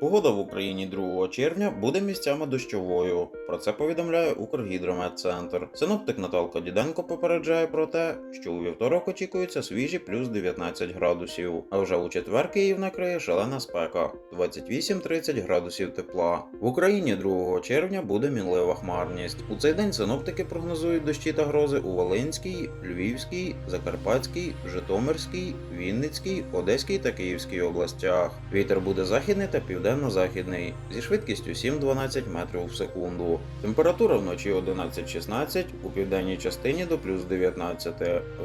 Погода в Україні 2 червня буде місцями дощовою. Про це повідомляє Укргідрометцентр. Синоптик Наталка Діденко попереджає про те, що у вівторок очікується свіжі плюс 19 градусів. А вже у четвер Київ накриє шалена спека 28-30 градусів тепла. В Україні 2 червня буде мінлива хмарність. У цей день синоптики прогнозують дощі та грози у Волинській, Львівській, Закарпатській, Житомирській, Вінницькій, Одеській та Київській областях. Вітер буде західний та південно-західний зі швидкістю 7-12 метрів в секунду. Температура вночі 11-16, у південній частині до плюс 19,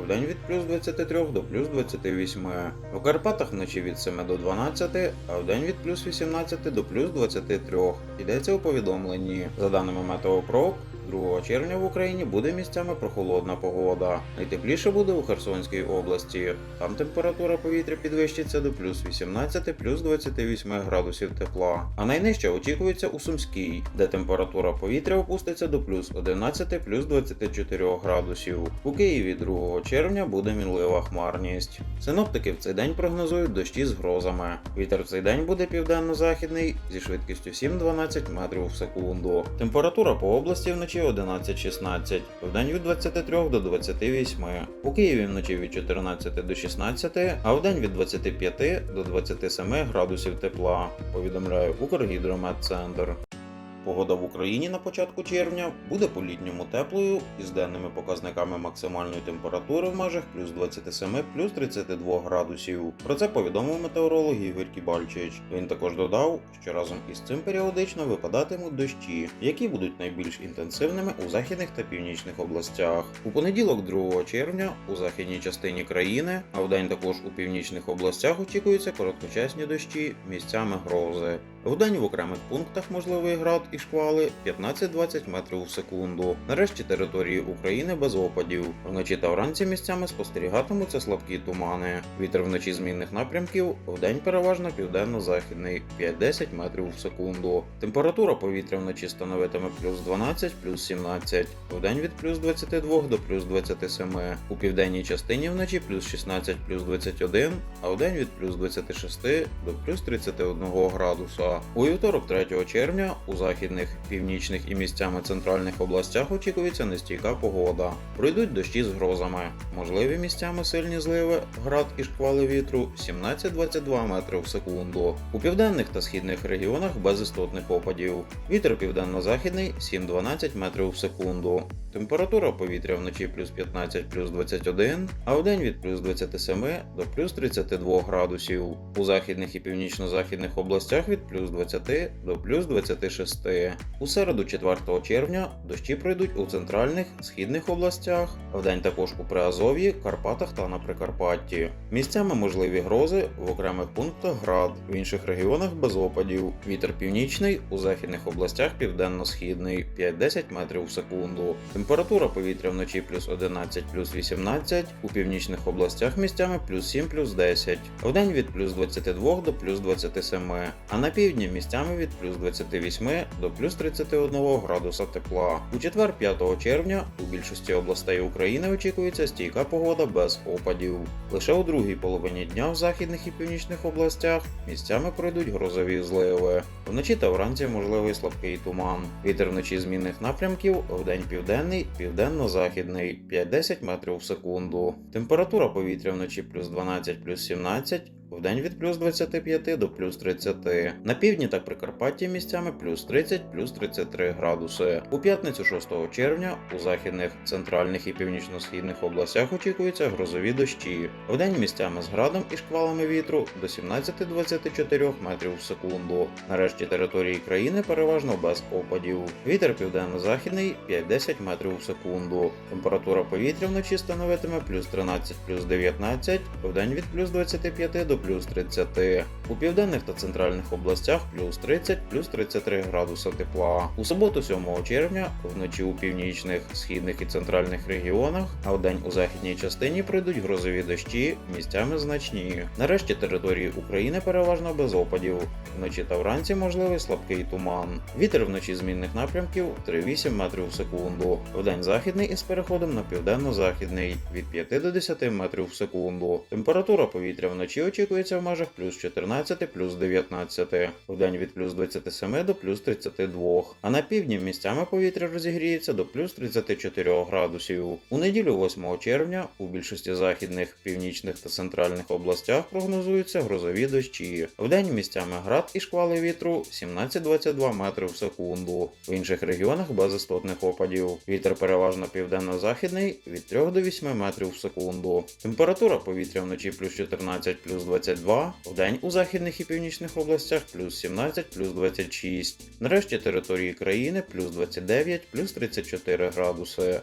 в день від плюс 23 до плюс 28. В Карпатах вночі від 7 до 12, а в день від плюс 18 до плюс 23. Йдеться у повідомленні. За даними Метеопрок, 2 червня в Україні буде місцями прохолодна погода. Найтепліше буде у Херсонській області. Там температура повітря підвищиться до плюс 18 плюс 28 градусів тепла. А найнижча очікується у Сумській, де температура повітря опуститься до плюс 11 плюс 24 градусів. У Києві 2 червня буде мінлива хмарність. Синоптики в цей день прогнозують дощі з грозами. Вітер в цей день буде південно-західний зі швидкістю 7-12 метрів в секунду. Температура по області вночі 11-16, вдень від 23 до 28. У Києві вночі від 14 до 16, а вдень від 25 до 27 градусів тепла, повідомляє Укргідрометцентр. Погода в Україні на початку червня буде по-літньому теплою із денними показниками максимальної температури в межах плюс 27 плюс 32 градусів. Про це повідомив метеоролог Ігор Кібальчич. Він також додав, що разом із цим періодично випадатимуть дощі, які будуть найбільш інтенсивними у західних та північних областях. У понеділок, 2 червня, у західній частині країни, а вдень також у північних областях очікуються короткочасні дощі, місцями грози. Вдень в окремих пунктах можливий град і шквали 15-20 метрів в секунду. Нарешті території України без опадів. Вночі та вранці місцями спостерігатимуться слабкі тумани. Вітер вночі змінних напрямків, вдень переважно південно-західний 5-10 метрів в секунду. Температура повітря вночі становитиме плюс 12, плюс 17, вдень від плюс 22 до плюс 27. У південній частині вночі плюс 16, плюс 21, а вдень від плюс 26 до плюс 31 градуса. У вівторок 3 червня у західних, північних і місцями центральних областях очікується нестійка погода. Пройдуть дощі з грозами. Можливі місцями сильні зливи, град і шквали вітру 17-22 метри в секунду. У південних та східних регіонах без істотних опадів. Вітер південно-західний 7-12 метрів в секунду. Температура повітря вночі плюс 15 плюс 21, а вдень від плюс 27 до плюс 32 градусів. У західних і північно-західних областях від плюс 20 до плюс 26. У середу 4 червня дощі пройдуть у центральних східних областях, вдень також у Приазов'ї, Карпатах та на Прикарпатті. Місцями можливі грози в окремих пунктах град, в інших регіонах без опадів. Вітер північний у західних областях південно-східний 5-10 метрів в секунду. Температура повітря вночі плюс 11 плюс 18, у північних областях місцями плюс 7 плюс 10, вдень від плюс 22 до плюс 27, а на півдні місцями від плюс 28 до плюс 31 градуса тепла. У четвер 5 червня у більшості областей України очікується стійка погода без опадів. Лише у другій половині дня в західних і північних областях місцями пройдуть грозові зливи. Вночі та вранці можливий слабкий туман. Вітер вночі змінних напрямків, вдень південний, південно-західний 5-10 метрів в секунду. Температура повітря вночі плюс 12 плюс 17, вдень від плюс 25 до плюс 30. На півдні та Прикарпатті місцями плюс 30 плюс 33 градуси. У п'ятницю 6 червня у західних, центральних і північно-східних областях очікуються грозові дощі. Вдень місцями з градом і шквалами вітру до 17-24 метрів в секунду. Нарешті території країни переважно без опадів. Вітер південно-західний 5-10 метрів в секунду. Температура повітря вночі становитиме плюс 13 плюс 19, вдень від плюс 25 до плюс 30. У південних та центральних областях плюс 30 плюс 33 градуса тепла. У суботу 7 червня вночі у північних, східних і центральних регіонах, а вдень у західній частині прийдуть грозові дощі, місцями значні. Нарешті території України переважно без опадів. Вночі та вранці можливий слабкий туман. Вітер вночі змінних напрямків 3-8 метрів в секунду. Вдень західний із переходом на південно-західний від 5 до 10 метрів в секунду. Температура повітря вночі очікується очікується в межах плюс 14, плюс 19, вдень від плюс 27 до плюс 32, а на півдні місцями повітря розігріється до плюс 34 градусів. У неділю 8 червня у більшості західних, північних та центральних областях прогнозуються грозові дощі. Вдень місцями град і шквали вітру 17-22 метри в секунду. В інших регіонах без істотних опадів. Вітер переважно південно-західний від 3 до 8 метрів в секунду. Температура повітря вночі плюс 14, плюс 22, вдень у західних і північних областях плюс 17, плюс 26. Нарешті території країни плюс 29, плюс 34 градуси.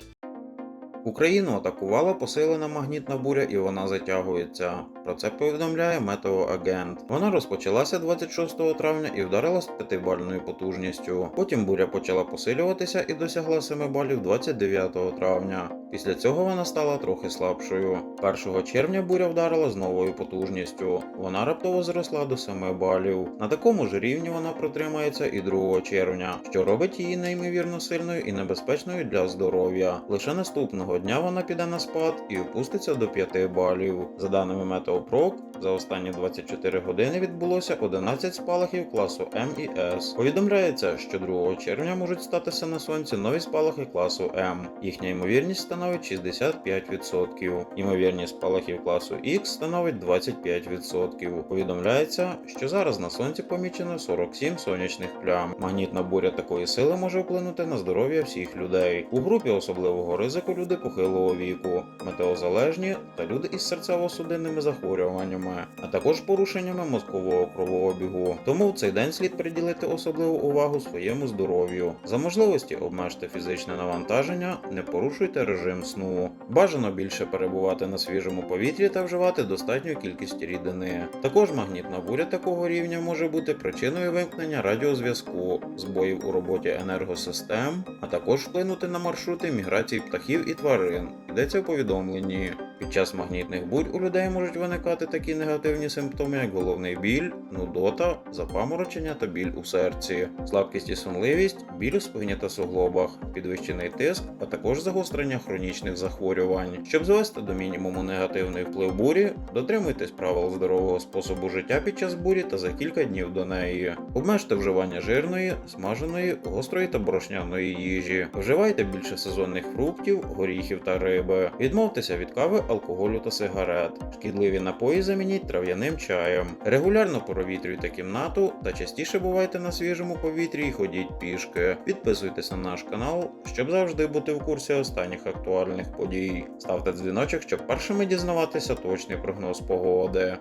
Україну атакувала посилена магнітна буря і вона затягується. Про це повідомляє метеоагент. Вона розпочалася 26 травня і вдарила з 5-бальною потужністю. Потім буря почала посилюватися і досягла 7 балів 29 травня. Після цього вона стала трохи слабшою. 1 червня буря вдарила з новою потужністю. Вона раптово зросла до 7 балів. На такому ж рівні вона протримається і 2 червня, що робить її неймовірно сильною і небезпечною для здоров'я. Лише наступного дня вона піде на спад і опуститься до 5 балів. За даними Метеопрок, за останні 24 години відбулося 11 спалахів класу М і С. Повідомляється, що 2 червня можуть статися на сонці нові спалахи класу М. Їхня ймовірність становить 65%. Ймовірність спалахів класу Х становить 25%. Повідомляється, що зараз на сонці помічено 47 сонячних плям. Магнітна буря такої сили може вплинути на здоров'я всіх людей. У групі особливого ризику люди похилого віку, метеозалежні та люди із серцево-судинними захворюваннями, а також порушеннями мозкового кровообігу. Тому в цей день слід приділити особливу увагу своєму здоров'ю. За можливості обмежте фізичне навантаження, не порушуйте режим сну. Бажано більше перебувати на свіжому повітрі та вживати достатню кількість рідини. Також магнітна буря такого рівня може бути причиною вимкнення радіозв'язку, збоїв у роботі енергосистем, а також вплинути на маршрути міграції птахів і тварин. Йдеться в повідомленні. Під час магнітних бурь у людей можуть виникати такі негативні симптоми, як головний біль, нудота, запаморочення та біль у серці, слабкість і сонливість, біль у спині та суглобах, підвищений тиск, а також загострення хронічних захворювань. Щоб звести до мінімуму негативний вплив бурі, дотримуйтесь правил здорового способу життя під час бурі та за кілька днів до неї. Обмежте вживання жирної, смаженої, гострої та борошняної їжі. Вживайте більше сезонних фруктів, горіхів та риби. Відмовтеся від кави, алкоголю та сигарет. Шкідливі напої замініть трав'яним чаєм. Регулярно провітрюйте кімнату та частіше бувайте на свіжому повітрі і ходіть пішки. Підписуйтесь на наш канал, щоб завжди бути в курсі останніх актуальних подій. Ставте дзвіночок, щоб першими дізнаватися точний прогноз погоди.